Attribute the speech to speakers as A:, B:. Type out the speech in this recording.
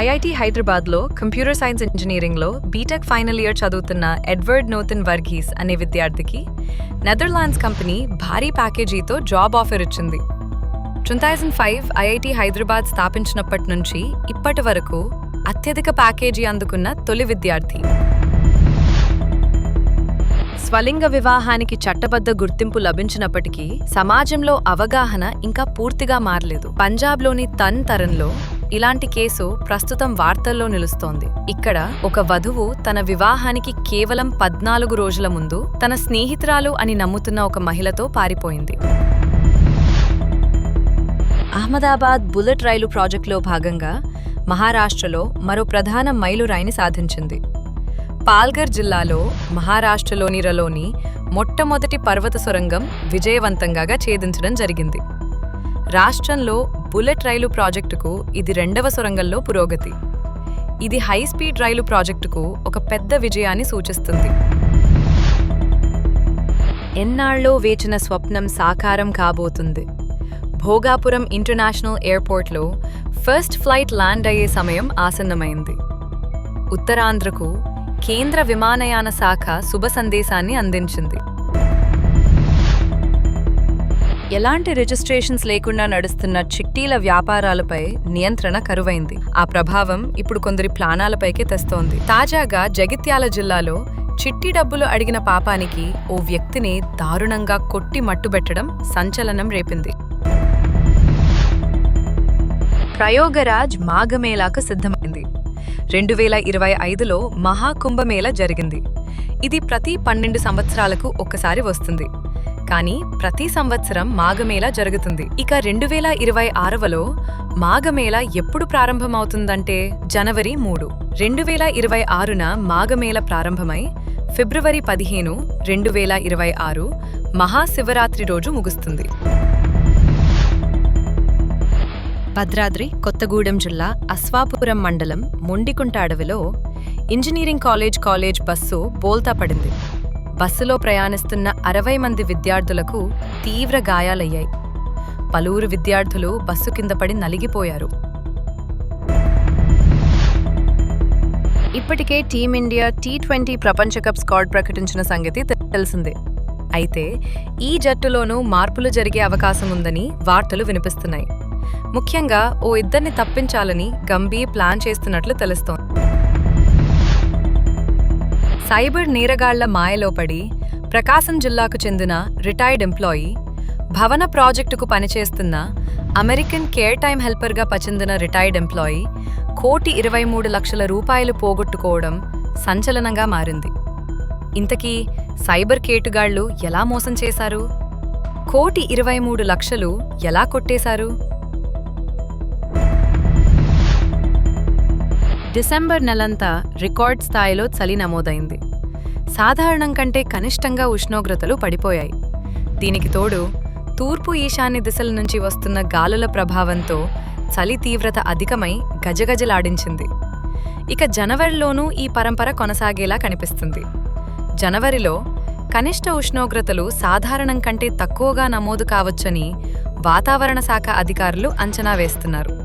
A: IIT హైదరాబాద్లో computer science ఇంజనీరింగ్లో BTech final year చదువుతున్న ఎడ్వర్డ్ నోతన్ వర్గీస్ అనే విద్యార్థికి నెదర్లాండ్స్ కంపెనీ భారీ ప్యాకేజీతో జాబ్ ఆఫర్ ఇచ్చింది. Two thousand five IIT Hyderabad స్థాపించినప్పటి నుంచి ఇప్పటి వరకు అత్యధిక ప్యాకేజీ అందుకున్న తొలి విద్యార్థి. స్వలింగ వివాహానికి చట్టబద్ధ గుర్తింపు లభించినప్పటికీ సమాజంలో అవగాహన ఇంకా పూర్తిగా మారలేదు. పంజాబ్లోని తన్ తరంలో ఇలాంటి కేసు ప్రస్తుతం వార్తల్లో నిలుస్తోంది. ఇక్కడ ఒక వధువు తన వివాహానికి కేవలం పద్నాలుగు రోజుల ముందు తన స్నేహితురాలు అని నమ్ముతున్న ఒక మహిళతో పారిపోయింది. అహ్మదాబాద్ బుల్లెట్ రైలు ప్రాజెక్టులో భాగంగా మహారాష్ట్రలో మరో ప్రధాన మైలురాయిని సాధించింది. పాల్ఘర్ జిల్లాలో మహారాష్ట్రలోని రలోని మొట్టమొదటి పర్వత సొరంగం విజయవంతంగా ఛేదించడం జరిగింది. రాష్ట్రంలో బుల్లెట్ రైలు ప్రాజెక్టుకు ఇది రెండవ సొరంగంలో పురోగతి. ఇది హై స్పీడ్ రైలు ప్రాజెక్టుకు ఒక పెద్ద విజయాన్ని సూచిస్తుంది. ఎన్నాళ్ళో వేచిన స్వప్నం సాకారం కాబోతుంది. భోగాపురం ఇంటర్నేషనల్ ఎయిర్పోర్ట్లో ఫస్ట్ ఫ్లైట్ ల్యాండ్ అయ్యే సమయం ఆసన్నమైంది. ఉత్తరాంధ్రకు కేంద్ర విమానయాన శాఖ శుభ సందేశాన్ని అందించింది. ఎలాంటి రిజిస్ట్రేషన్స్ లేకుండా నడుస్తున్న చిట్టీల వ్యాపారాలపై నియంత్రణ కరువైంది. ఆ ప్రభావం ఇప్పుడు కొందరి ప్లానాలపైకి తెస్తోంది. తాజాగా జగిత్యాల జిల్లాలో చిట్టి డబ్బులు అడిగిన పాపానికి ఓ వ్యక్తిని దారుణంగా కొట్టి మట్టుబెట్టడం సంచలనం రేపింది. ప్రయోగరాజ్ మాఘమేళాకు సిద్ధమైంది. రెండు వేల ఇరవై ఐదులో మహాకుంభమేళ జరిగింది. ఇది ప్రతి పన్నెండు సంవత్సరాలకు ఒక్కసారి వస్తుంది. కానీ ప్రతి సంవత్సరం మాఘమేళ జరుగుతుంది. ఇక రెండు వేల ఇరవై ఆరవలో మాఘమేళ ఎప్పుడు ప్రారంభమవుతుందంటే జనవరి మూడు. రెండు వేల ఇరవై ఆరున మాఘమేళ ప్రారంభమై ఫిబ్రవరి పదిహేను రెండు వేల ఇరవై ఆరు మహాశివరాత్రి రోజు ముగుస్తుంది. భద్రాద్రి కొత్తగూడెం జిల్లా అస్వాపురం మండలం మొండికుంట అడవిలో ఇంజనీరింగ్ కాలేజ్ కాలేజ్ బస్సు బోల్తా పడింది బస్సులో ప్రయాణిస్తున్న అరవై మంది విద్యార్థులకు తీవ్ర గాయాలయ్యాయి. పలువురు విద్యార్థులు బస్సు కింద పడి నలిగిపోయారు. ఇప్పటికే టీమిండియా టీ ట్వంటీ ప్రపంచ కప్ స్క్వాడ్ ప్రకటించిన సంగతి తెలిసిందే. అయితే ఈ జట్టులోనూ మార్పులు జరిగే అవకాశం ఉందని వార్తలు వినిపిస్తున్నాయి. ముఖ్యంగా ఓ ఇద్దరిని తప్పించాలని గంభీర్ ప్లాన్ చేస్తున్నట్లు తెలుస్తోంది. సైబర్ నేరగాళ్ళ మాయలో పడి ప్రకాశం జిల్లాకు చెందిన రిటైర్డ్ ఎంప్లాయీ భవన ప్రాజెక్టుకు పనిచేస్తున్న అమెరికన్ కేర్ టైమ్ హెల్పర్గా పచెందిన రిటైర్డ్ ఎంప్లాయీ కోటి ఇరవై మూడు లక్షల రూపాయలు పోగొట్టుకోవడం సంచలనంగా మారింది. ఇంతకీ సైబర్ కేటుగాళ్ళు ఎలా మోసం చేశారు? కోటి ఇరవై మూడు లక్షలు ఎలా కొట్టేశారు? డిసెంబర్ నెలంతా రికార్డ్ స్థాయిలో చలి నమోదైంది. సాధారణం కంటే కనిష్టంగా ఉష్ణోగ్రతలు పడిపోయాయి. దీనికి తోడు తూర్పు ఈశాన్య దిశల నుంచి వస్తున్న గాలుల ప్రభావంతో చలి తీవ్రత అధికమై గజగజలాడించింది. ఇక జనవరిలోనూ ఈ పరంపర కొనసాగేలా కనిపిస్తుంది. జనవరిలో కనిష్ట ఉష్ణోగ్రతలు సాధారణం కంటే తక్కువగా నమోదు కావచ్చని వాతావరణ శాఖ అధికారులు అంచనా వేస్తున్నారు.